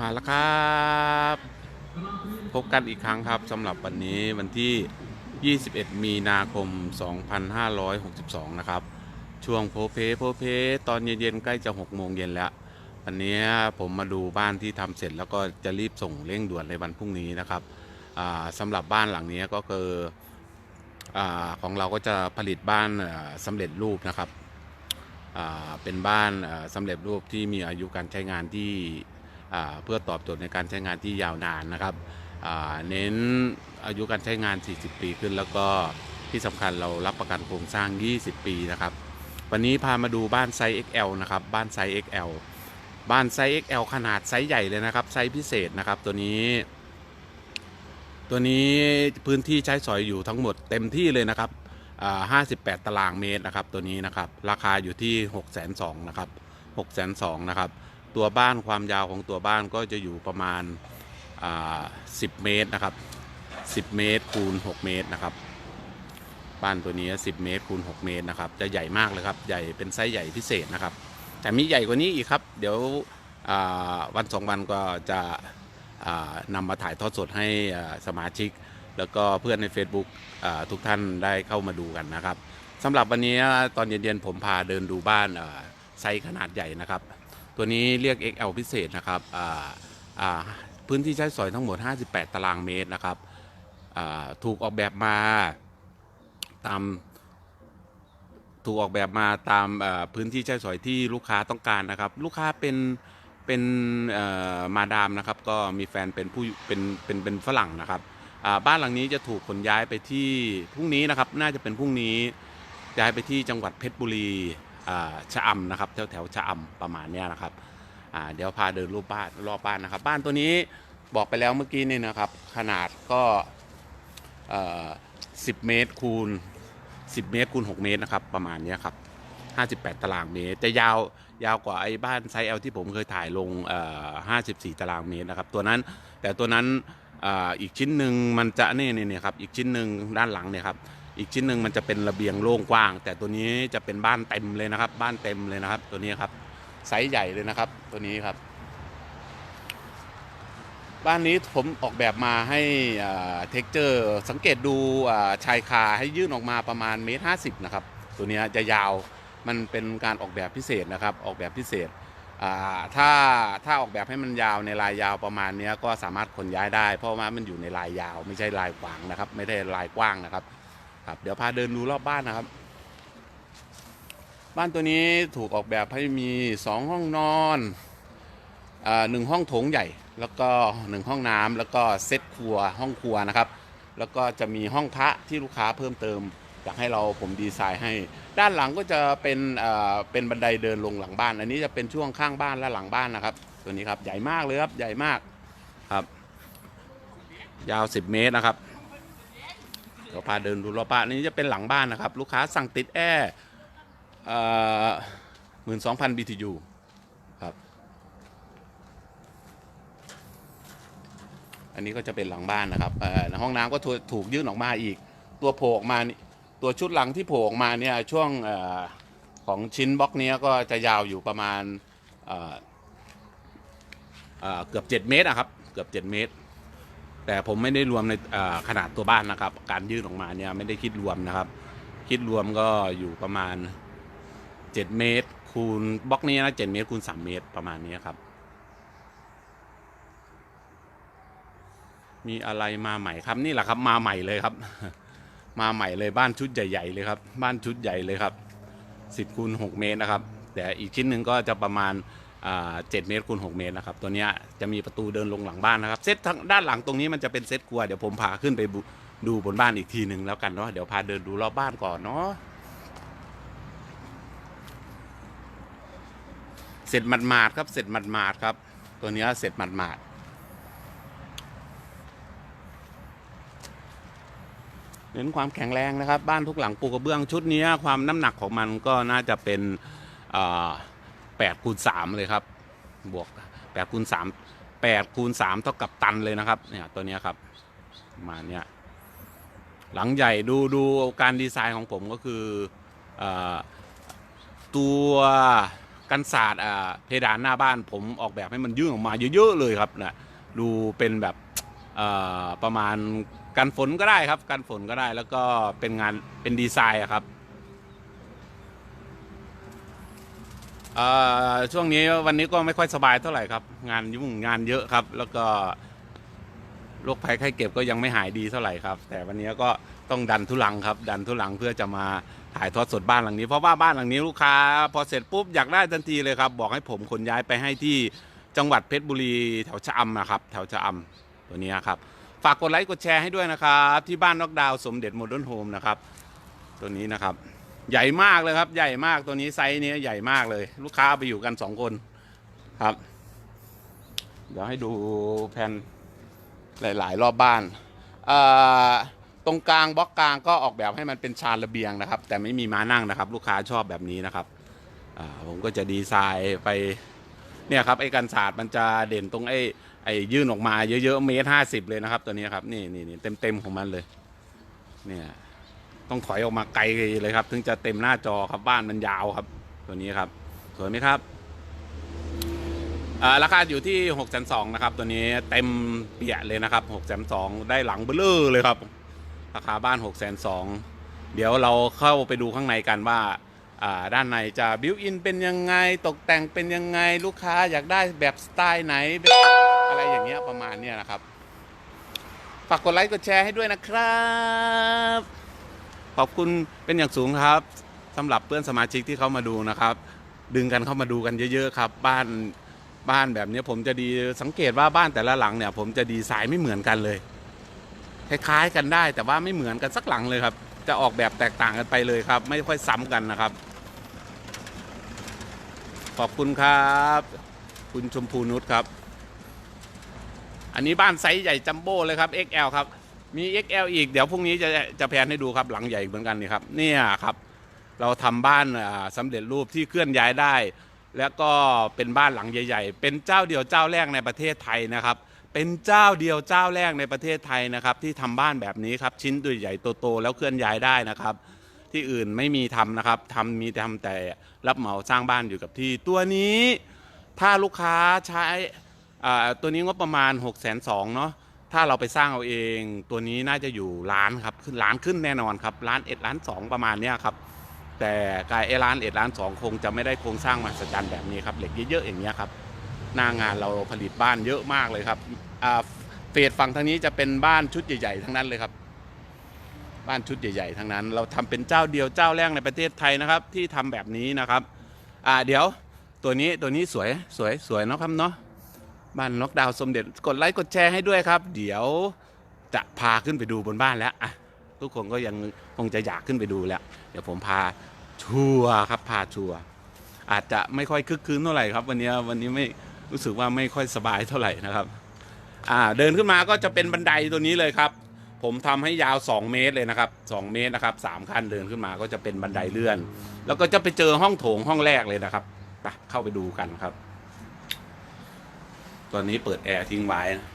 มาแล้วครับ พบกันอีกครั้งครับสำหรับวันนี้วันที่ 21 มีนาคม 2562 นะครับ ช่วงโพเพโพเพ ตอนเย็นๆ ใกล้จะ 6 โมงเย็นแล้ว วันนี้ผมมาดูบ้านที่ทำเสร็จแล้วก็จะรีบส่งเร่งด่วนในวันพรุ่งนี้นะครับสำหรับบ้านหลังนี้ก็คืออของเราก็จะผลิตบ้านสำเร็จรูปนะครับเป็นบ้านสำเร็จรูปที่มีอายุการใช้งานที่ เพื่อตอบโจทย์ในการใช้งานที่ยาวนานนะครับเน้นอายุการใช้งาน 40 ปีขึ้น แล้วก็ที่สำคัญเรารับประกันโครงสร้าง 20 ปีนะครับ วันนี้พามาดูบ้านไซส์ XL นะครับ บ้านไซส์ XL บ้านไซส์ XL ขนาดไซส์ใหญ่เลยนะครับ ไซส์พิเศษนะครับ ตัวนี้ ตัวนี้พื้นที่ใช้สอยอยู่ทั้งหมดเต็มที่เลยนะครับ58 ตารางเมตรนะครับ ตัวนี้นะครับ ราคาอยู่ที่ 6 2 0 0 0นะครับ 6 2 0 0 0นะครับ ตัวบ้านความยาวของตัวบ้านก็จะอยู่ประมาณ 10 เมตรนะครับ 10 เมตรคูณ 6 เมตรนะครับ บ้านตัวนี้ 10 เมตรคูณ 6 เมตรนะครับ จะใหญ่มากเลยครับ ใหญ่เป็นไซส์ใหญ่พิเศษนะครับ แต่มีใหญ่กว่านี้อีกครับ เดี๋ยววันสองวันก็จะนำมาถ่ายทอดสดให้สมาชิก แล้วก็เพื่อนใน Facebook ทุกท่านได้เข้ามาดูกันนะครับสำหรับวันนี้ตอนเย็นๆผมพาเดินดูบ้านไซส์ขนาดใหญ่นะครับ ตัวนี้เรียก XL พิเศษนะครับพื้นที่ใช้สอยทั้งหมด 58 ตารางเมตรนะครับถูกออกแบบมาตามถูกออกแบบมาตามพื้นที่ใช้สอยที่ลูกค้าต้องการนะครับ ลูกค้าเป็นเป็นมาดามนะครับ ก็มีแฟนเป็นผู้เป็นเป็นเป็นฝรั่งนะครับบ้านหลังนี้จะถูกขนย้ายไปที่พรุ่งนี้นะครับ น่าจะเป็นพรุ่งนี้ย้ายไปที่จังหวัดเพชรบุรี ชะอำนะครับแถวแถวชะอำประมาณเนี้ยนะครับเดี๋ยวพาเดินรูปบ้านรอบบ้านนะครับ บ้านตัวนี้บอกไปแล้วเมื่อกี้นี่นะครับ ขนาดก็ 10 เมตรคูณ 10 เมตรคูณ 6 เมตรนะครับ ประมาณนี้ครับ 58 ตารางเมตร จะยาวยาวกว่าไอ้บ้านไซส์ L ที่ผมเคยถ่ายลง 54 ตารางเมตรนะครับ ตัวนั้นแต่ตัวนั้นอ,อีกชิ้นหนึ่งมันจะนี่นี่นี่ครับ อีกชิ้นหนึ่งด้านหลังเนี่ยครับ อีกชิ้นหนึ่งมันจะเป็นระเบียงโล่งกว้าง แต่ตัวนี้จะเป็นบ้านเต็มเลยนะครับ บ้านเต็มเลยนะครับ ตัวนี้ครับไซส์ใหญ่เลยนะครับ ตัวนี้ครับ บ้านนี้ผมออกแบบมาให้เท็กเจอร์สังเกตดูชายคาให้ยื่นออกมาประมาณเมตรห้าสิบนะครับ ตัวนี้จะยาวมันเป็นการออกแบบพิเศษนะครับ ออกแบบพิเศษถ้าถ้าออกแบบให้มันยาวในลายยาวประมาณนี้ก็สามารถขนย้ายได้ เพราะว่ามันอยู่ในลายยาว ไม่ใช่ลายขวางนะครับ ไม่ได้ลายกว้างนะครับ ครับเดี๋ยวพาเดินดูรอบบ้านนะครับ บ้านตัวนี้ถูกออกแบบให้มีสองห้องนอนอหนึ่งห้องโถงใหญ่ แล้วก็หนึ่งห้องน้ำแล้วก็เซตครัวห้องครัวนะครับ แล้วก็จะมีห้องพระที่ลูกค้าเพิ่มเติมอยากให้เราผมดีไซน์ให้ ด้านหลังก็จะเป็นเป็นบันไดเดินลงหลังบ้าน อันนี้จะเป็นช่วงข้างบ้านและหลังบ้านนะครับ ตัวนี้ครับใหญ่มากเลยครับใหญ่มากครับ ยาว 10 เมตรนะครับ เดี๋ยวพาเดินดูรอบบ้านนี้จะเป็นหลังบ้านนะครับ ลูกค้าสั่งติดแอร์หมื่นสองพัน BTU ครับ อันนี้ก็จะเป็นหลังบ้านนะครับห้องน้ำก็ถูกถูกยื่นออกมาอีก ตัวโผล่ออกมาตัวชุดหลังที่โผล่ออกมาเนี่ยช่วงอของชิ้นบล็อกนี้ก็จะยาวอยู่ประมาณเอ่อเอ่อเกือบ 7 เมตรอะครับ เกือบ 7 เมตร แต่ผมไม่ได้รวมในขนาดตัวบ้านนะครับ การยื่นออกมาเนี่ยไม่ได้คิดรวมนะครับ คิดรวมก็อยู่ประมาณ 7 เมตร คูณบล็อกนี้นะ7เมตรคูณ3เมตรประมาณนี้ครับ มีอะไรมาใหม่ครับนี่แหละครับ มาใหม่เลยครับ มาใหม่เลยบ้านชุดใหญ่ ๆ เลยครับ บ้านชุดใหญ่เลยครับ 10คูณ6เมตรนะครับ แต่อีกชิ้นหนึ่งก็จะประมาณ เจ็ดเมตรคูณหกเมตรนะครับตัวนี้จะมีประตูเดินลงหลังบ้านนะครับเซตทางด้านหลังตรงนี้มันจะเป็นเซตครัวเดี๋ยวผมพาขึ้นไปดูบนบ้านอีกทีหนึ่งแล้วกันเนาะเดี๋ยวพาเดินดูรอบบ้านก่อนเนาะเสร็จหมาดๆครับเสร็จหมาดๆครับ ตัวนี้เสร็จหมาดๆเน้นความแข็งแรงนะครับ บ้านทุกหลังปูกระเบื้องชุดนี้ความน้ำหนักของมันก็น่าจะเป็นอ่า 8คูณ3เลยครับ บวก8คูณ3 8คูณ3เท่ากับตันเลยนะครับ เนี่ยตัวนี้ครับมาเนี่ยหลังใหญ่ดูดูการดีไซน์ของผมก็คืออตัวกันศาสตร์เพดานหน้าบ้านผมออกแบบให้มันยื่นออกมาเยอะๆเลยครับนะดูเป็นแบบประมาณกันฝนก็ได้ครับกันฝนก็ได้แล้วก็เป็นงานเป็นดีไซน์ครับ เอ่อช่วงนี้วันนี้ก็ไม่ค่อยสบายเท่าไหร่ครับ งานยุ่งงานเยอะครับ แล้วก็โรคภัยไข้เจ็บก็ยังไม่หายดีเท่าไหร่ครับ แต่วันนี้ก็ต้องดันทุลังครับ ดันทุลังเพื่อจะมาถ่ายทอดสดบ้านหลังนี้เพราะว่าบ้านหลังนี้ลูกค้า พอเสร็จปุ๊บอยากได้ทันทีเลยครับ บอกให้ผมขนย้ายไปให้ที่จังหวัดเพชรบุรีแถวชะอำนะครับแถวชะอำตัวนี้ครับฝากกดไลค์กดแชร์ให้ด้วยนะครับ ที่บ้านนอกดาวสมเด็จโมเดิร์นโฮมนะครับ ตัวนี้นะครับ ใหญ่มากเลยครับ ใหญ่มากตัวนี้ไซส์นี้ใหญ่มากเลย ลูกค้าไปอยู่กันสองคนครับ เดี๋ยวให้ดูแผ่นหลาย ๆ รอบบ้านตรงกลางบล็อกกลางก็ออกแบบให้มันเป็นชานระเบียงนะครับ แต่ไม่มีม้านั่งนะครับ ลูกค้าชอบแบบนี้นะครับผมก็จะดีไซน์ไปเนี่ยครับไอ้กันศาสตร์มันจะเด่นตรงไอ้ไอ้ยื่นออกมาเยอะๆเมตรห้าสิบเลยนะครับ ตัวนี้ครับนี่นี่นี่เต็มเต็มๆของมันเลย เนี่ย ต้องถอยออกมาไกลเลยครับ ถึงจะเต็มหน้าจอครับบ้านมันยาวครับ ตัวนี้ครับ สวยไหมครับราคาอยู่ที่6กแสนสองนะครับ ตัวนี้เต็มเปียเลยนะครับ6กแสนสองได้หลังเบลอเลยครับ ราคาบ้าน6กแสนสองเดี๋ยวเราเข้าไปดูข้างในกันว่าอ่าด้านในจะบิวอินเป็นยังไงตกแต่งเป็นยังไงลูกค้าอยากได้แบบสไตล์ไหนแบบอะไรอย่างเงี้ยประมาณเนี้ยนะครับ ฝากกดไลค์กดแชร์ให้ด้วยนะครับ ขอบคุณเป็นอย่างสูงครับสำหรับเพื่อนสมาชิกที่เข้ามาดูนะครับ ดึงกันเข้ามาดูกันเยอะๆครับ บ้านบ้านแบบนี้ผมจะดีสังเกตว่าบ้านแต่ละหลังเนี่ย ผมจะดีไซน์ไม่เหมือนกันเลยคล้ายๆกันได้ แต่ว่าไม่เหมือนกันสักหลังเลยครับ จะออกแบบแตกต่างกันไปเลยครับ ไม่ค่อยซ้ำกันนะครับ ขอบคุณครับ คุณชมพูนุชครับ อันนี้บ้านไซส์ใหญ่จัมโบ้เลยครับ XL ครับ มี XL อีก เดี๋ยวพรุ่งนี้จะจะแพนให้ดูครับหลังใหญ่เหมือนกันนี่ครับเนี่ยครับ เราทำบ้านอ่าสำเร็จรูปที่เคลื่อนย้ายได้ แล้วก็เป็นบ้านหลังใหญ่ ๆ เป็นเจ้าเดียวเจ้าแรกในประเทศไทยนะครับ เป็นเจ้าเดียวเจ้าแรกในประเทศไทยนะครับ ที่ทำบ้านแบบนี้ครับชิ้นตัวใหญ่โตๆแล้วเคลื่อนย้ายได้นะครับ ที่อื่นไม่มีทำนะครับทำมีแต่ทำแต่รับเหมาสร้างบ้านอยู่กับที่ ตัวนี้ถ้าลูกค้าใช้ตัวนี้งบประมาณ6กแสนสองเนาะ ถ้าเราไปสร้างเอาเองตัวนี้น่าจะอยู่ล้านครับขึ้นล้านขึ้นแน่นอนครับล้านเอ็ดล้านสองประมาณเนี้ยครับแต่กายเอร้านเอ็ดร้านสองคงจะไม่ได้โครงสร้างมหัศจรรย์แบบนี้ครับเหล็กเยอะๆอย่างเงี้ยครับหน้างานเราผลิตบ้านเยอะมากเลยครับอ่าเฟสฝั่งทางนี้จะเป็นบ้านชุดใหญ่ๆทั้งนั้นเลยครับ บ้านชุดใหญ่ๆทั้งนั้น เราทำเป็นเจ้าเดียวเจ้าแรกในประเทศไทยนะครับ ที่ทำแบบนี้นะครับอ่าเดี๋ยวตัวนี้ตัวนี้สวยสวยสวยเนาะครับเนาะ บ้านน็อกดาวน์สมเด็จกดไลค์กดแชร์ให้ด้วยครับ เดี๋ยวจะพาขึ้นไปดูบนบ้านแล้วอะทุกคนก็ยังคงจะอยากขึ้นไปดูแล้ว เดี๋ยวผมพาชัวร์ครับพาชัวร์อาจจะไม่ค่อยคึกคืนเท่าไหร่ครับ วันนี้วันนี้ไม่รู้สึกว่าไม่ค่อยสบายเท่าไหร่นะครับอ่าเดินขึ้นมาก็จะเป็นบันไดตัวนี้เลยครับ ผมทำให้ยาว 2 เมตรเลยนะครับ 2 เมตรนะครับสามขั้นเดินขึ้นมาก็จะเป็นบันไดเลื่อน แล้วก็จะไปเจอห้องโถงห้องแรกเลยนะครับไปเข้าไปดูกันครับ ตอนนี้เปิดแอร์ทิ้งไว้นะ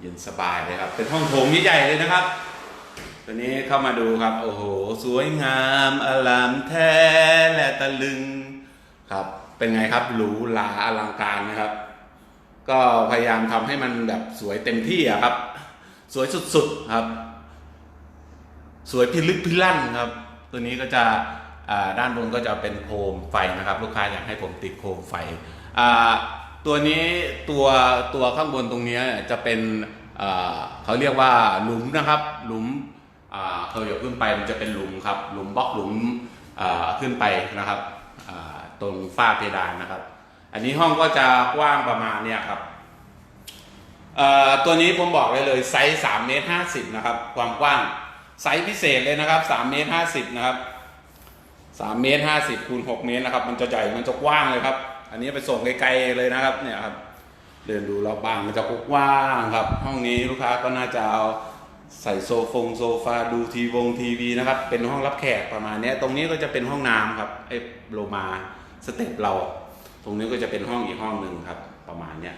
เย็นสบายเลยครับ เป็นห้องโถงใหญ่ๆเลยนะครับตัวนี้เข้ามาดูครับ โอ้โห สวยงามอลามแท้และตะลึงครับ เป็นไงครับหรูหราอลังการนะครับ ก็พยายามทำให้มันแบบสวยเต็มที่อะครับ สวยสุดๆครับ สวยพิลึกพิลั่นครับ ตัวนี้ก็จะ ด้านบนก็จะเป็นโคมไฟนะครับ ลูกค้าอยากให้ผมติดโคมไฟ ตัวนี้ตัวตัวข้างบนตรงนี้จะเป็นเขาเรียกว่าหลุมนะครับ หลุมอ่าเขายกขึ้นไปมันจะเป็นหลุมครับ หลุมบล็อกหลุมขึ้นไปนะครับตรงฝ้าเพดานนะครับ อันนี้ห้องก็จะกว้างประมาณเนี้ยครับตัวนี้ผมบอกเลยเลยไซส์สามเมตรห้าสิบนะครับ ความกว้างไซส์พิเศษเลยนะครับสามเมตรห้าสิบนะครับ สามเมตรห้าสิบคูณหกเมตรนะครับ มันจะใหญ่มันจะกว้างเลยครับ อันนี้ไปส่งไกลๆเลยนะครับเนี่ยครับเดินดูรอบบ้านมันจะกว้างครับ ห้องนี้ลูกค้าก็น่าจะเอาใส่โซฟงโซฟาดูทีวงทีวีนะครับ เป็นห้องรับแขกประมาณนี้ตรงนี้ก็จะเป็นห้องน้ำครับไอ้โลมาสเต็ปเรา ตรงนี้ก็จะเป็นห้องอีกห้องหนึ่งครับ ประมาณเนี้ย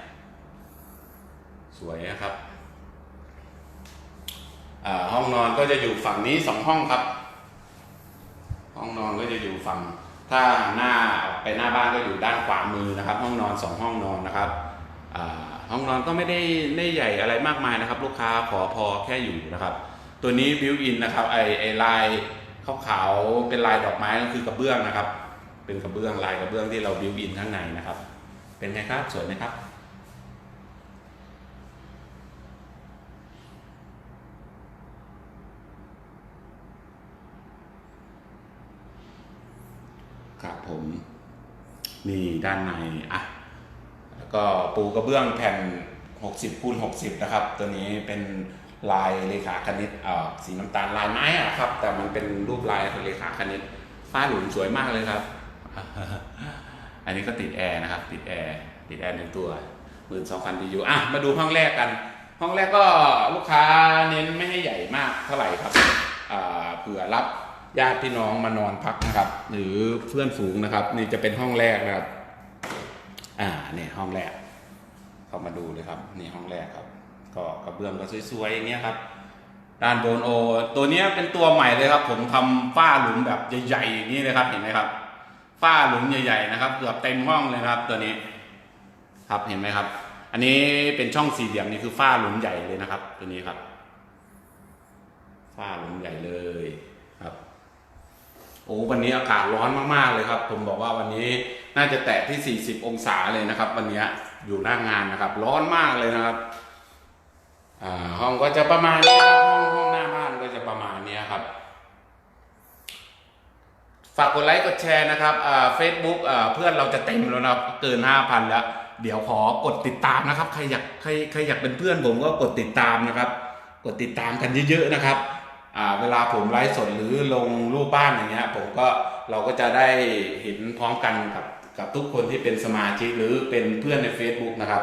สวยนะครับห้องนอนก็จะอยู่ฝั่งนี้สองห้องครับ ห้องนอนก็จะอยู่ฝั่ง ถ้าหน้าออกไปหน้าบ้านก็อยู่ด้านขวามือนะครับ ห้องนอนสองห้องนอนนะครับห้องนอนก็ไม่ได้ไม่ใหญ่อะไรมากมายนะครับ ลูกค้าขอพอแค่อยู่นะครับ ตัวนี้บิวอินนะครับไอไอลายขาวๆเป็นลายดอกไม้ก็คือกระเบื้องนะครับ เป็นกระเบื้องลายกระเบื้องที่เราบิวอินข้างในนะครับ เป็นไงครับสวยไหมครับผม นี่ด้านในอะแล้วก็ปูกระเบื้องแผ่น 60คูณ60 นะครับ ตัวนี้เป็นลายเลขาคณิตอ่อสีน้ำตาลลายไม้อะครับ แต่มันเป็นรูปลายเลขาคณิตฝ้าหลุมสวยมากเลยครับ อันนี้ก็ติดแอร์นะครับ ติดแอร์ติดแอร์หนึ่งตัวหมื่นสองพันดีอยู่อะมาดูห้องแรกกัน ห้องแรกก็ลูกค้าเน้นไม่ให้ใหญ่มากเท่าไหร่ครับอ่าเผื่อรับ ญาติพี่น้องมานอนพักนะครับ หรือเพื่อนฝูงนะครับ นี่จะเป็นห้องแรกนะครับ อ่าเนี่ยห้องแรก เข้ามาดูเลยครับ นี่ห้องแรกครับ ก็กระเบื้องก็สวยๆอย่างเงี้ยครับด้านบนโอ ตัวเนี้ยเป็นตัวใหม่เลยครับ ผมทำฝ้าหลุมแบบใหญ่ๆอย่างนี้เลยครับเห็นไหมครับฝ้าหลุมใหญ่ๆนะครับ เกือบเต็มห้องเลยครับ ตัวนี้ ครับเห็นไหมครับ อันนี้เป็นช่องสี่เหลี่ยมนี่คือฝ้าหลุมใหญ่เลยนะครับ ตัวนี้ครับฝ้าหลุมใหญ่เลย โอ้วันนี้อากาศร้อนมากๆเลยครับ ผมบอกว่าวันนี้น่าจะแตะที่ 40 องศาเลยนะครับ วันนี้อยู่หน้างานนะครับ ร้อนมากเลยนะครับอ่าห้องก็จะประมาณนี้ครับห้องห้องหน้าบ้านก็จะประมาณนี้ครับ ฝากกดไลค์กดแชร์นะครับอ่าเฟซบุ๊กอ่าเพื่อนเราจะเต็มแล้วนะครับ เกิน 5,000 แล้ว เดี๋ยวขอกดติดตามนะครับ ใครอยากใครใครอยากเป็นเพื่อนผมก็กดติดตามนะครับ กดติดตามกันเยอะๆนะครับ เวลาผมไลฟ์สดหรือลงรูปบ้านอย่างเงี้ยผมก็เราก็จะได้เห็นพร้อมกันกับกับทุกคนที่เป็นสมาชิกหรือเป็นเพื่อนใน Facebook นะครับ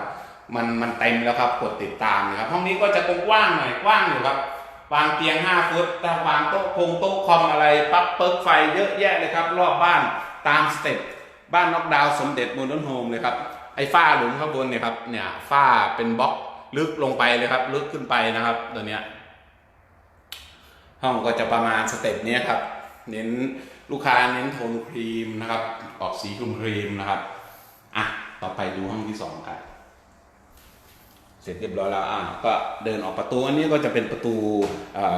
มันมันเต็มแล้วครับกดติดตามนะครับ ห้องนี้ก็จะกว้างหน่อยกว้างอยู่ครับวางเตียง 5 ฟุตตวางโต๊ะคงโต๊ะคอมอะไรปั๊บเปิร์กไฟเยอะแยะเลยครับ รอบบ้านตามสเต็ปบ้านน็อกดาวสมเด็จมเดิร์นโฮมเลยครับไอ้ฝ้าหลุมข้างบนเนี่ยครับเนี่ยฝ้าเป็นบล็อกลึกลงไปเลยครับ ลึกขึ้นไปนะครับตัวเนี้ย ห้องก็จะประมาณสเต็ปนี้ครับ เน้นลูกค้าเน้นโทนครีมนะครับ ออกสีครีมครีมนะครับ อะ ต่อไปดูห้องที่สองกันเสร็จเรียบร้อยแล้ว อะก็เดินออกประตู อันนี้ก็จะเป็นประตู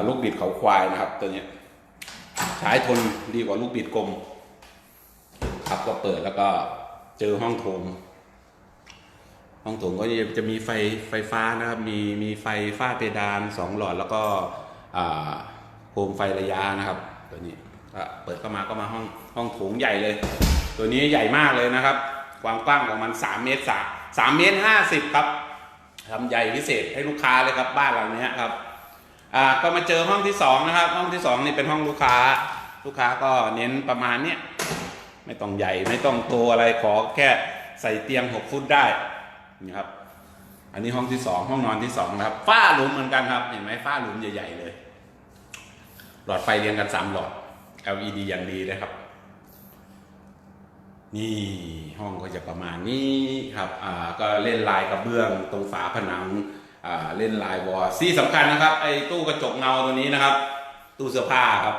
ลูกบิดเขาควายนะครับ ตัวนี้ใช้ทนดีกว่าลูกบิดกลม ครับก็เปิดแล้วก็เจอห้องโถงห้องโถงก็จะมีไฟไฟฟ้านะครับ มีมีไฟฟ้าเพดานสองหลอดแล้วก็อ่า โคมไฟระยะนะครับ ตัวนี้เปิดเข้ามาก็มาห้องห้องโถงใหญ่เลย ตัวนี้ใหญ่มากเลยนะครับ ความกว้างของมัน 3 เมตรสามสามเมตรห้าสิบครับทำใหญ่พิเศษให้ลูกค้าเลยครับบ้านหลังนี้ครับอ่าก็มาเจอห้องที่สองนะครับ ห้องที่สองนี่เป็นห้องลูกค้า ลูกค้าก็เน้นประมาณเนี้ยไม่ต้องใหญ่ไม่ต้องโตอะไรขอแค่ใส่เตียง6ฟุตได้นี่ครับอันนี้ห้องที่สองห้องนอนที่สองนะครับฝ้าหลุมเหมือนกันครับเห็นไหมฝ้าหลุมใหญ่ ๆ เลย หลอดไฟเรียงกันสามหลอด LED อย่างดีเลยครับ นี่ห้องก็จะประมาณนี้ครับอ่าก็เล่นลายกระเบื้องตรงฝาผนังอ่าเล่นลายวอลที่สำคัญนะครับไอ้ตู้กระจกเงาตัวนี้นะครับ ตู้เสื้อผ้าครับ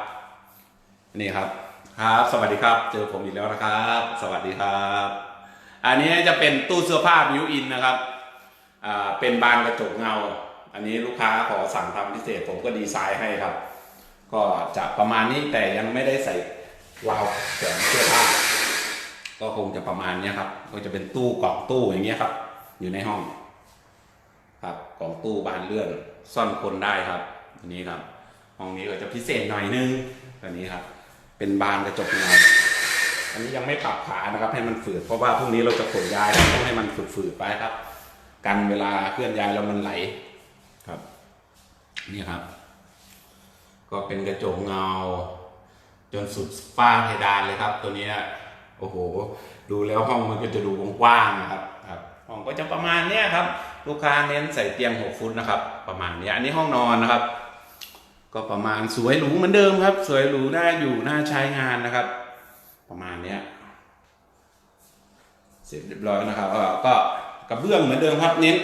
นี่ครับครับ สวัสดีครับ เจอผมอีกแล้วนะครับ สวัสดีครับ อันนี้จะเป็นตู้เสื้อผ้าบิวอินนะครับอ่าเป็นบานกระจกเงา อันนี้ลูกค้าขอสั่งทำพิเศษผมก็ดีไซน์ให้ครับ ก็จะประมาณนี้แต่ยังไม่ได้ใส่วาล์วแขวนเสื้อผ้าก็คงจะประมาณนี้ครับ ก็จะเป็นตู้กล่องตู้อย่างเงี้ยครับ อยู่ในห้อง ครับกล่องตู้บานเลื่อนซ่อนคนได้ครับอันนี้ครับ ห้องนี้ก็จะพิเศษหน่อยนึงอันนี้ครับ เป็นบานกระจกเงาอันนี้ยังไม่ปรับขานะครับ ให้มันฝืดเพราะว่าพรุ่งนี้เราจะขนย้ายต้องให้มันฝืดๆไปครับ กันเวลาเคลื่อนย้ายแล้วมันไหลครับ นี่ครับ ก็เป็นกระจกเงา จนสุดฝ้าเพดานเลยครับ ตัวนี้โอ้โห ดูแล้วห้องมันก็จะดูกว้างๆนะครับครับห้องก็จะประมาณเนี้ยครับ ลูกค้าเน้นใส่เตียง 6 ฟุตนะครับ ประมาณเนี้ยอันนี้ห้องนอนนะครับ ก็ประมาณสวยหรูเหมือนเดิมครับ สวยหรูน่าอยู่น่าใช้งานนะครับ ประมาณเนี้ยเสร็จเรียบร้อยนะครับก็กระเบื้องเหมือนเดิมครับเน้น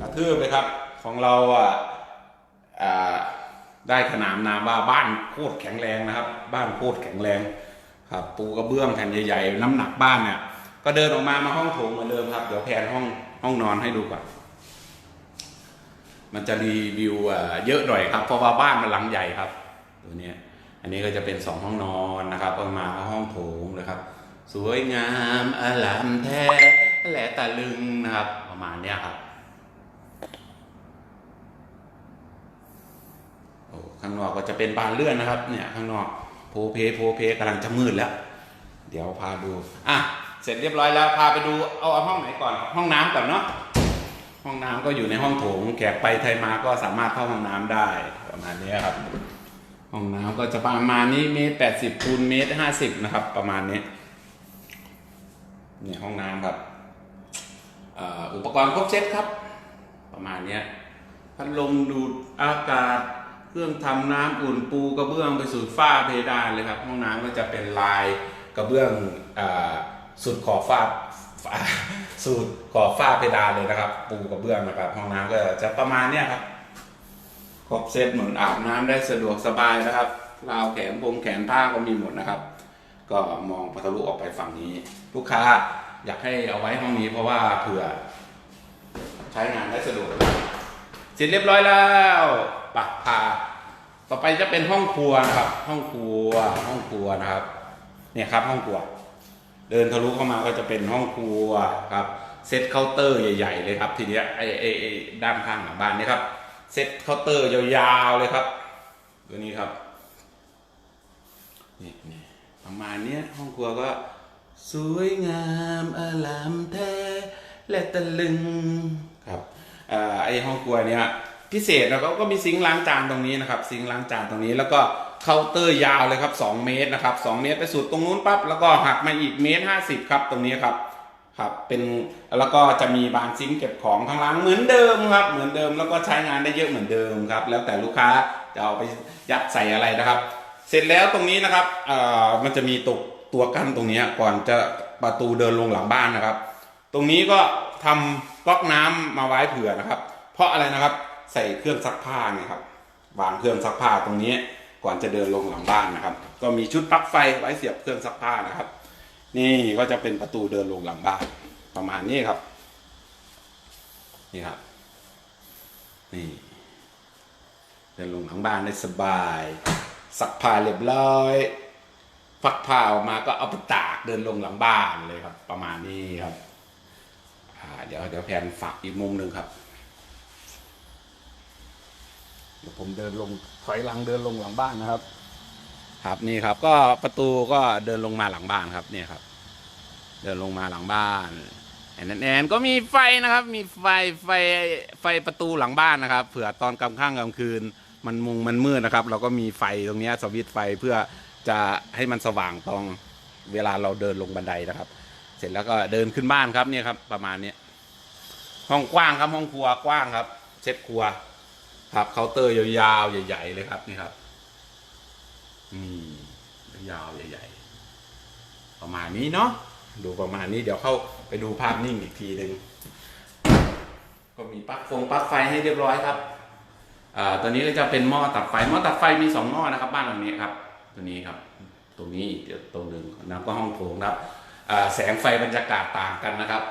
กระทืบเลยครับ ของเราอะ ได้ขนามนามว่าบ้านโคตรแข็งแรงนะครับ บ้านโคตรแข็งแรงครับปูกระเบื้องแผ่นใหญ่ๆ น้ำหนักบ้านเนี่ยก็เดินออกมามาห้องโถงเหมือนเดิมครับ เดี๋ยวแผนห้องห้องนอนให้ดูก่อนมันจะรีวิวเยอะหน่อยครับ เพราะว่าบ้านมันหลังใหญ่ครับ ตัวนี้อันนี้ก็จะเป็นสองห้องนอนนะครับก็มาห้องโถงนะครับ สวยงามอลามแท้แหละตะลึงนะครับ ประมาณเนี้ยครับ โอ้ ข้างนอกก็จะเป็นบานเลื่อนนะครับ เนี่ยข้างนอกโพเพโพเพกำลังจะมืดแล้ว เดี๋ยวพาดูอะเสร็จเรียบร้อยแล้วพาไปดูเอาเอาห้องไหนก่อน ห้องน้ำก่อนเนาะห้องน้ำก็อยู่ในห้องโถงแขกไปไทยมาก็สามารถเข้าห้องน้ำได้ประมาณนี้ครับ ห้องน้ำก็จะประมาณนี้เมตรแปดสิบคูณเมตรห้าสิบนะครับ ประมาณนี้เนี่ยห้องน้ำครับอุปกรณ์ครบเซตครับ ประมาณนี้พัดลมดูดอากาศ เครื่องทำน้ำอุ่นปูกระเบื้องไปสุดฝ้าเพดานเลยครับห้องน้ำก็จะเป็นลายกระเบื้องอสุดขอบฝ้าฝ้าสุดขอบฝ้าเพดานเลยนะครับ ปูกระเบื้องนะครับห้องน้ำก็จะประมาณเนี้ยครับครบเซตเหมือนอาบน้ำได้สะดวกสบายนะครับราวแขนพงแขนผ้าก็มีหมดนะครับ ก็มองพัทะลุออกไปฝั่งนี้ ลูกค้าอยากให้เอาไว้ห้องนี้เพราะว่าเผื่อ ใช้งานได้สะดวก เสร็จเรียบร้อยแล้วปะพาต่อไปจะเป็นห้องครัวนะครับ ห้องครัว ห้องครัวนะครับ เนี่ยครับห้องครัว เดินทะลุเข้ามาก็จะเป็นห้องครัวครับ เซตเคาน์เตอร์ใหญ่ ๆ เลยครับ ทีเนี้ยไอ้ไอ้ไอ้ด้านข้างหลังบ้านนี่ครับ เซตเคาน์เตอร์ยาวๆเลยครับ ตัวนี้ครับนี่นี่ประมาณเนี้ยห้องครัวก็ สวยงามอลามแท้และตะลึง ไอห้องครัวเนี้ยพิเศษแล้วก็ก็มีซิงค์ล้างจานตรงนี้นะครับซิงค์ล้างจานตรงนี้แล้วก็เคาน์เตอร์ยาวเลยครับ 2 เมตรนะครับ 2 เมตรไปสุดตรงนู้นปั๊บแล้วก็หักมาอีกเมตรห้าสิบครับ ตรงนี้ครับครับเป็นแล้วก็จะมีบานซิงค์เก็บของข้างล่างเหมือนเดิมครับ เหมือนเดิมแล้วก็ใช้งานได้เยอะเหมือนเดิมครับ แล้วแต่ลูกค้าจะเอาไปยัดใส่อะไรนะครับ เสร็จแล้วตรงนี้นะครับเอ่อมันจะมีตกตัวกั้นตรงนี้ก่อนจะประตูเดินลงหลังบ้านนะครับ ตรงนี้ก็ทำ ก๊อกน้ำมาไว้เผื่อนะครับ เพราะอะไรนะครับใส่เครื่องซักผ้าไงครับวางเครื่องซักผ้าตรงนี้ก่อนจะเดินลงหลังบ้านนะครับ ก็มีชุดปลั๊กไฟไว้เสียบเครื่องซักผ้านะครับ นี่ก็จะเป็นประตูเดินลงหลังบ้าน ประมาณนี้ครับ นี่ครับ นี่ เดินลงหลังบ้านได้สบาย ซักผ้าเรียบร้อยฟักผ้าออกมาก็เอาไปตากเดินลงหลังบ้านเลยครับ ประมาณนี้ครับ เดี๋ยวเดี๋ยวแผนฝักอีกมุมหนึ่งครับ เดี๋ยวผมเดินลงถอยหลังเดินลงหลังบ้านนะครับ ครับนี่ครับ ก็ประตูก็เดินลงมาหลังบ้านครับเนี่ยครับ เดินลงมาหลังบ้านแอนแอนก็มีไฟนะครับ มีไฟไฟไฟประตูหลังบ้านนะครับ เผื่อตอนกลางค่ำกลางคืน มันมุงมันมืดนะครับ เราก็มีไฟตรงเนี้ยสวิตช์ไฟเพื่อจะให้มันสว่างตรงเวลาเราเดินลงบันไดนะครับ เสร็จแล้วก็เดินขึ้นบ้านครับเนี่ยครับ ประมาณเนี้ยห้องกว้างครับห้องครัวกว้างครับ เช็ดครัว ครับเคาน์เตอร์ยาวๆใหญ่ ๆ เลยครับนี่ครับนี่ยาวใหญ่ ๆ ประมาณนี้เนาะดูประมาณนี้เดี๋ยวเข้าไปดูภาพนิ่งอีกทีหนึ่งก็มีปลั๊กฟงปลั๊กไฟให้เรียบร้อยครับอ่าตัวนี้ก็จะเป็นหม้อตัดไฟหม้อตัดไฟมีสองหม้อนะครับ บ้านหลังนี้ครับ ตัวนี้ครับ ตรงนี้อีกเดี๋ยวตรงหนึ่งนะก็ห้องโถงครับ แสงไฟบรรยากาศต่างกันนะครับ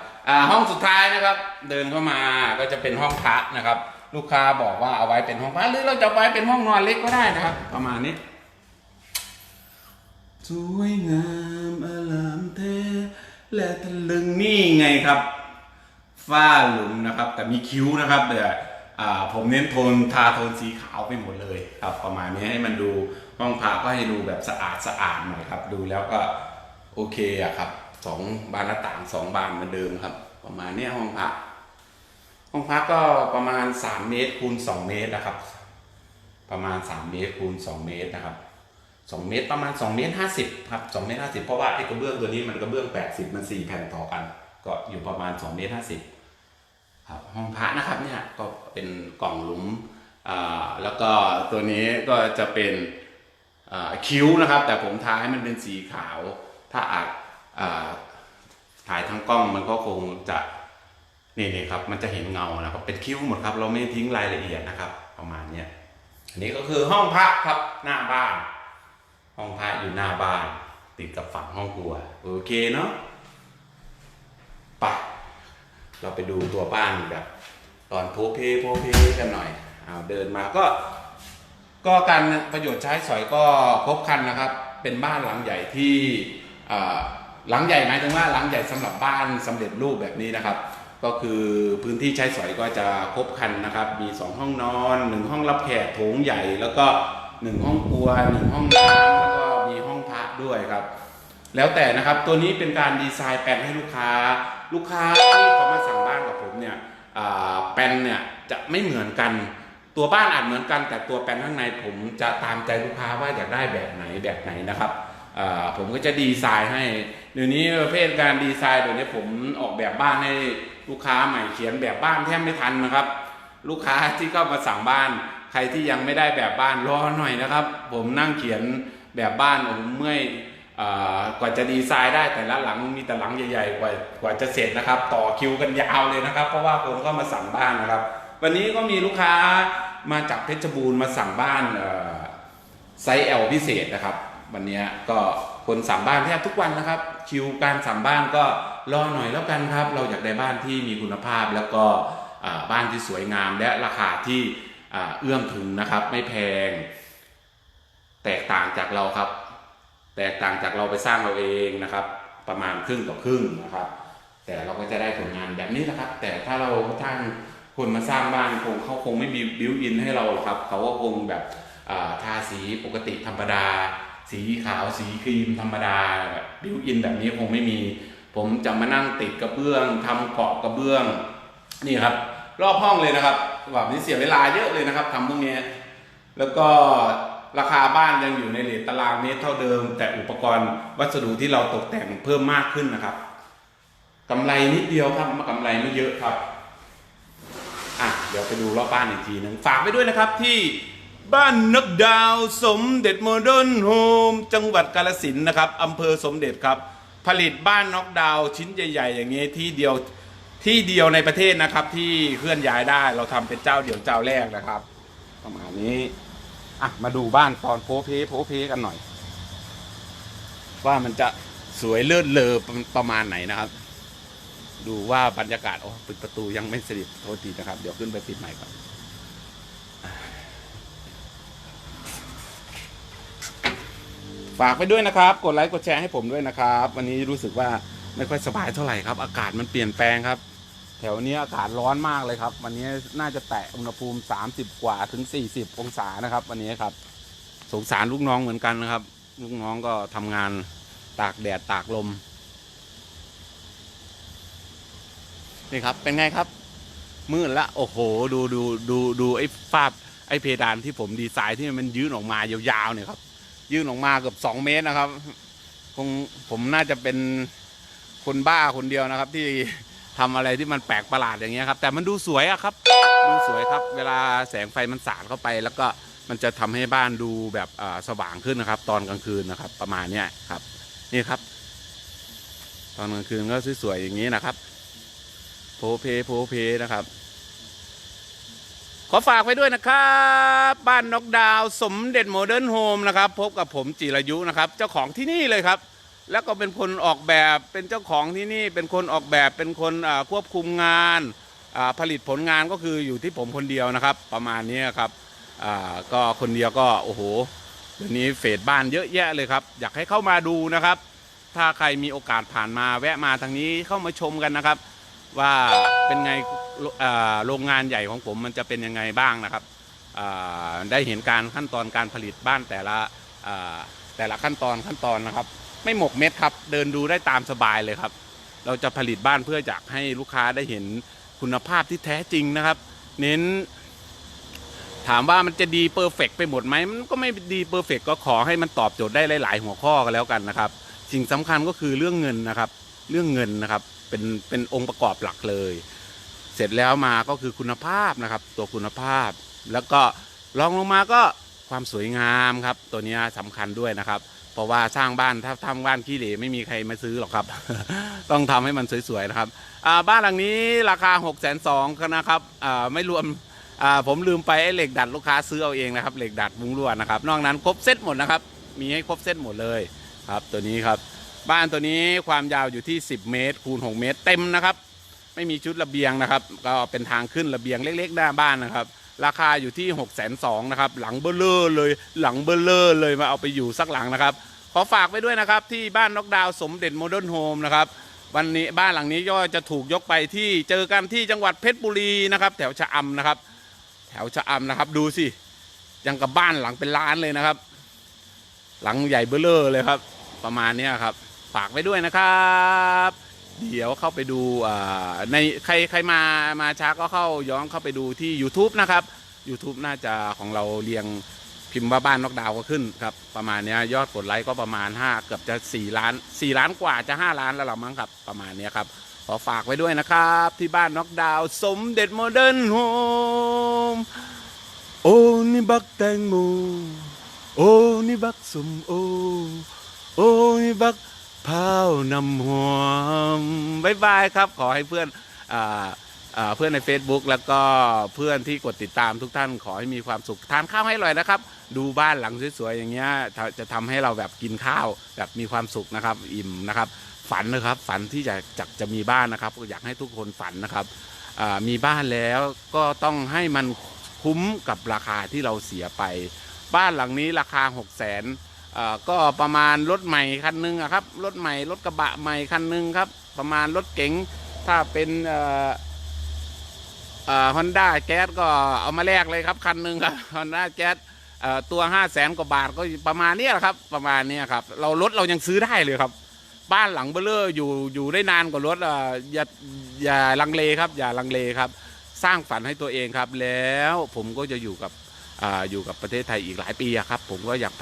ห้องสุดท้ายนะครับ เดินเข้ามาก็จะเป็นห้องพระนะครับ ลูกค้าบอกว่าเอาไว้เป็นห้องพระหรือเราจะเอาไว้เป็นห้องนอนเล็กก็ได้นะครับ ประมาณนี้สวยงามอลามแท้และทะลึงนี่ไงครับ ฝ้าหลุมนะครับ แต่มีคิ้วนะครับแต่ผมเน้นโทนทาโทนสีขาวไปหมดเลยครับ ประมาณนี้ให้มันดูห้องพักก็ให้ดูแบบสะอาดสะอาดหน่อยครับ ดูแล้วก็โอเคอะครับ สองบานหน้าต่างสองบานเหมือนเดิมครับ ประมาณเนี้ยห้องพักห้องพักก็ประมาณ3เมตรคูณ2เมตรนะครับ ประมาณ3เมตรคูณ2เมตรนะครับ2เมตรประมาณ2เมตร50ครับ2เมตร50เพราะว่าไอ้กระเบื้องตัวนี้มันกระเบื้อง80มัน4แผ่นต่อกัน ก็อยู่ประมาณ2เมตร50ครับห้องพระนะครับเนี่ยก็เป็นกล่องหลุมอ่าแล้วก็ตัวนี้ก็จะเป็นอ่าคิ้วนะครับ แต่ผมทาให้มันเป็นสีขาว ถ้าอาจ ถ่ายทางกล้องมันก็คงจะนี่นี่ครับมันจะเห็นเงานะครับเป็นคิ้วหมดครับ เราไม่ทิ้งรายละเอียดนะครับ ประมาณเนี้ยอันนี้ก็คือห้องพระครับหน้าบ้าน ห้องพระอยู่หน้าบ้าน ติดกับฝั่งห้องครัวโอเคเนาะไปเราไปดูตัวบ้านแบบตอนโพเพโพเพกันหน่อยเอาเดินมาก็ ก็การประโยชน์ใช้สอยก็ครบครันนะครับ เป็นบ้านหลังใหญ่ที่อ่อ หลังใหญ่หมายถึงว่าหลังใหญ่สำหรับบ้านสำเร็จรูปแบบนี้นะครับ ก็คือพื้นที่ใช้สอยก็จะครบครันนะครับ มี 2 ห้องนอน1ห้องรับแขกโถงใหญ่แล้วก็ 1 ห้องครัว1ห้องน้ำแล้วก็มีห้องพระด้วยครับ แล้วแต่นะครับตัวนี้เป็นการดีไซน์แปลนให้ลูกค้า ลูกค้าที่เขามาสั่งบ้านกับผมเนี่ยแปลนเนี่ยจะไม่เหมือนกันตัวบ้านอาจเหมือนกันแต่ตัวแปลนข้างในผมจะตามใจลูกค้าว่าอยากได้แบบไหนแบบไหนนะครับ ผมก็จะดีไซน์ให้เดี๋ยวนี้ประเภทการดีไซน์เดี๋ยวนี้ผมออกแบบบ้านให้ลูกค้าใหม่เขียนแบบบ้านแทบไม่ทันนะครับ ลูกค้าที่เข้ามาสั่งบ้าน ใครที่ยังไม่ได้แบบบ้านรอหน่อยนะครับ ผมนั่งเขียนแบบบ้านผมเมื่อยกว่าจะดีไซน์ได้แต่ละหลังมีแต่หลังใหญ่ๆกว่ากว่าจะเสร็จนะครับ ต่อคิวกันยาวเลยนะครับ เพราะว่าคนก็มาสั่งบ้านนะครับ วันนี้ก็มีลูกค้ามาจากเพชรบูรณ์มาสั่งบ้านไซส์ L พิเศษนะครับ วันนี้ก็คนสั่งบ้านแทบทุกวันนะครับ คิวการสั่งบ้านก็รอหน่อยแล้วกันครับ เราอยากได้บ้านที่มีคุณภาพแล้วก็บ้านที่สวยงามและราคาที่เอื้อมถึงนะครับ ไม่แพง แตกต่างจากเราครับ แตกต่างจากเราไปสร้างเราเองนะครับ ประมาณครึ่งต่อครึ่งนะครับ แต่เราก็จะได้ผลงานแบบนี้นะครับ แต่ถ้าเราจ้างคนมาสร้างบ้านคงเขาคงไม่บิวบิวอินให้เราหรอกครับ เขาก็คงแบบทาสีปกติธรรมดา สีขาวสีครีมธรรมดาแบบบิวอินแบบนี้คงไม่มี ผมจะมานั่งติดกระเบื้องทำเกาะกระเบื้อง นี่ครับ รอบห้องเลยนะครับแบบนี้เสียเวลาเยอะเลยนะครับทำพวกนี้แล้วก็ราคาบ้านยังอยู่ในเรทตารางเมตรเท่าเดิม แต่อุปกรณ์วัสดุที่เราตกแต่งเพิ่มมากขึ้นนะครับกำไรนิดเดียวครับกำไรไม่เยอะครับอะเดี๋ยวไปดูรอบบ้านอีกทีหนึงฝากไว้ด้วยนะครับที่ บ้านนกดาวสมเด็จโมเดิร์นโฮมจังหวัดกาลสินนะครับอำเภอสมเด็จครับ ผลิตบ้านนกดาวชิ้นใหญ่ ๆ อย่างนี้ที่เดียวที่เดียวในประเทศนะครับ ที่เคลื่อนย้ายได้เราทำเป็นเจ้าเดียวเจ้าแรกนะครับ ประมาณนี้อะมาดูบ้านตอนโพเพโพเพกันหน่อย ว่ามันจะสวยเลิศเลอประมาณไหนนะครับ ดูว่าบรรยากาศโอ้ปิดประตูยังไม่สนิทโทษทีนะครับ เดี๋ยวขึ้นไปปิดใหม่ก่อน ฝากไปด้วยนะครับ กดไลค์กดแชร์ให้ผมด้วยนะครับ วันนี้รู้สึกว่าไม่ค่อยสบายเท่าไหร่ครับ อากาศมันเปลี่ยนแปลงครับ แถวนี้อากาศร้อนมากเลยครับ วันนี้น่าจะแตะอุณหภูมิ 30 กว่าถึง 40 องศานะครับ วันนี้ครับ สงสารลูกน้องเหมือนกันนะครับ ลูกน้องก็ทำงานตากแดดตากลมนี่ครับ เป็นไงครับ มืดละโอ้โห ดูดูดูดูไอ้ฟาบไอ้เพดานที่ผมดีไซน์ที่มันยื่นออกมายาวๆเนี่ยครับ ยื่นออกมาเกือบสองเมตรนะครับ คงผมน่าจะเป็นคนบ้าคนเดียวนะครับ ที่ทำอะไรที่มันแปลกประหลาดอย่างเงี้ยครับ แต่มันดูสวยอะครับ ดูสวยครับ เวลาแสงไฟมันสาดเข้าไป แล้วก็มันจะทำให้บ้านดูแบบสว่างขึ้นนะครับ ตอนกลางคืนนะครับ ประมาณเนี้ยครับ นี่ครับ ตอนกลางคืนก็สวยๆอย่างนี้นะครับ โพเพโพเพนะครับ ขอฝากไว้ด้วยนะครับ บ้านนกดาวสมเด็จโมเดิร์นโฮมนะครับพบกับผมจิรายุนะครับ เจ้าของที่นี่เลยครับ แล้วก็เป็นคนออกแบบเป็นเจ้าของที่นี่ เป็นคนออกแบบเป็นคนควบคุมงานผลิตผลงานก็คืออยู่ที่ผมคนเดียวนะครับ ประมาณนี้ครับก็คนเดียวก็โอ้โหเดี๋ยวนี้เฟดบ้านเยอะแยะเลยครับ อยากให้เข้ามาดูนะครับ ถ้าใครมีโอกาสผ่านมาแวะมาทางนี้เข้ามาชมกันนะครับ ว่าเป็นไงโรงงานใหญ่ของผมมันจะเป็นยังไงบ้างนะครับได้เห็นการขั้นตอนการผลิตบ้านแต่ละแต่ละขั้นตอนขั้นตอนนะครับ ไม่หมกเม็ดครับ เดินดูได้ตามสบายเลยครับ เราจะผลิตบ้านเพื่ออยากให้ลูกค้าได้เห็นคุณภาพที่แท้จริงนะครับ เน้น ถามว่ามันจะดีเพอร์เฟกไปหมดไหมมันก็ไม่ดีเพอร์เฟกก็ขอให้มันตอบโจทย์ได้หลาย ๆ หัวข้อกันแล้วกันนะครับ สิ่งสำคัญก็คือเรื่องเงินนะครับ เรื่องเงินนะครับ เป็นเป็นองค์ประกอบหลักเลย เสร็จแล้วมาก็คือคุณภาพนะครับ ตัวคุณภาพ แล้วก็รองลงมาก็ความสวยงามครับ ตัวนี้ยสำคัญด้วยนะครับ เพราะว่าสร้างบ้านถ้าทำบ้านขี้เหร่ไม่มีใครมาซื้อหรอกครับ ต้องทำให้มันสวยๆนะครับบ้านหลังนี้ราคา6กแสนสองนะครับไม่รวมผมลืมไปไอ้เหล็กดัดลูกค้าซื้อเอาเองนะครับเหล็กดัดมุ้งลวดนะครับ นอกนั้นครบเซตหมดนะครับ มีให้ครบเซตหมดเลยครับ ตัวนี้ครับ บ้านตัวนี้ความยาวอยู่ที่ 10 เมตรคูณ6เมตรเต็มนะครับ ไม่มีชุดระเบียงนะครับ ก็เป็นทางขึ้นระเบียงเล็กๆหน้าบ้านนะครับ ราคาอยู่ที่6กแสนสองนะครับ หลังเบลเลอร์เลย หลังเบลเลอร์เลยมาเอาไปอยู่สักหลังนะครับ ขอฝากไว้ด้วยนะครับ ที่บ้านนกดาวสมเด็จโมเดิร์นโฮมนะครับ วันนี้บ้านหลังนี้ก็จะถูกยกไปที่เจอกันที่จังหวัดเพชรบุรีนะครับ แถวชะอำนะครับ แถวชะอำนะครับ ดูสิยังกับบ้านหลังเป็นล้านเลยนะครับ หลังใหญ่เบลเลอร์เลยครับ ประมาณนี้ครับ ฝากไว้ด้วยนะครับ เดี๋ยวเข้าไปดูในใครใครมามาช้าก็เข้าย้อนเข้าไปดูที่ YouTube นะครับ YouTube น่าจะของเราเรียงพิมพ์ว่าบ้านนอกดาวก็ขึ้นครับ ประมาณนี้ยอดกดไลค์ก็ประมาณ 5 เกือบจะ 4 ล้าน 4 ล้านกว่าจะ 5 ล้านแล้วหรอมั้งครับ ประมาณนี้ครับขอฝากไว้ด้วยนะครับ ที่บ้านนอกดาวสมเด็จโมเดิร์นโฮมโอ้นี่บักแตงโมโอ้นี่บักสมโอโอ้ยบัก พ้าวนำหอมบายบายครับ ขอให้เพื่อนอ่าอ่าเพื่อนใน Facebook แล้วก็เพื่อนที่กดติดตามทุกท่านขอให้มีความสุขทานข้าวให้อร่อยนะครับ ดูบ้านหลังสวยๆอย่างเงี้ยจะจะทำให้เราแบบกินข้าวแบบมีความสุขนะครับ อิ่มนะครับ ฝันนะครับฝันที่จะจะจะมีบ้านนะครับอยากให้ทุกคนฝันนะครับอ่ามีบ้านแล้วก็ต้องให้มันคุ้มกับราคาที่เราเสียไป บ้านหลังนี้ราคา 6 0 0 0 0น ก็ประมาณรถใหม่คันหนึงครับรถใหม่รถกระบะใหม่คันหนึงครับ ประมาณรถเก๋งถ้าเป็นฮอนด้าแก๊สก็เอามาแลกเลยครับคันหนึงครับฮอนด้าแก๊สตัวห้าแสนกว่าบาทก็ประมาณนี้แหละครับ ประมาณนี้ครับ เรารถเรายังซื้อได้เลยครับ บ้านหลังเบลเลอร์อยู่อยู่ได้นานกว่ารถออย่าอย่าลังเลครับ อย่าลังเลครับ สร้างฝันให้ตัวเองครับ แล้วผมก็จะอยู่กับ อยู่กับประเทศไทยอีกหลายปีครับ ผมก็อยาก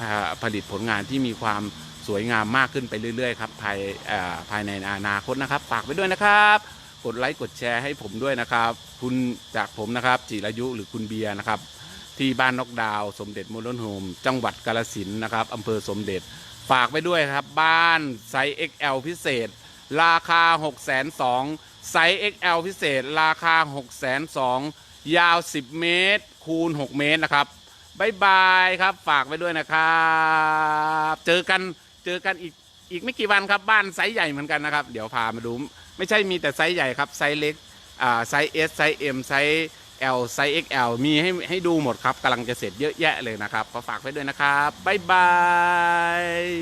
ผลิตผลงานที่มีความสวยงามมากขึ้นไปเรื่อยๆครับภายภายในอนาคตนะครับ ฝากไว้ด้วยนะครับ กดไลค์กดแชร์ให้ผมด้วยนะครับ คุณจากผมนะครับ จิรายุหรือคุณเบียร์นะครับ ที่บ้านนกดาว สมเด็จมเดิร์นโฮมจังหวัดกาลสินนะครับอำเภอสมเด็จ ฝากไว้ด้วยครับ บ้านไซส์ XL พิเศษ ราคา 6 2 0 0 0ไซส์ XL พิเศษ ราคา 6 2 0 0 0 ยาว 10 เมตร คูณ 6 เมตรนะครับบายบายครับ ฝากไว้ด้วยนะครับ เจอกันเจอกันอีกอีกไม่กี่วันครับบ้านไซส์ใหญ่เหมือนกันนะครับ เดี๋ยวพามาดู ไม่ใช่มีแต่ไซส์ใหญ่ครับ ไซส์เล็กอ่าไซส์ S ไซส์ M ไซส์ L ไซส์ XL มีให้ให้ดูหมดครับกำลังจะเสร็จเยอะแยะเลยนะครับ ขอฝากไว้ด้วยนะครับบายบาย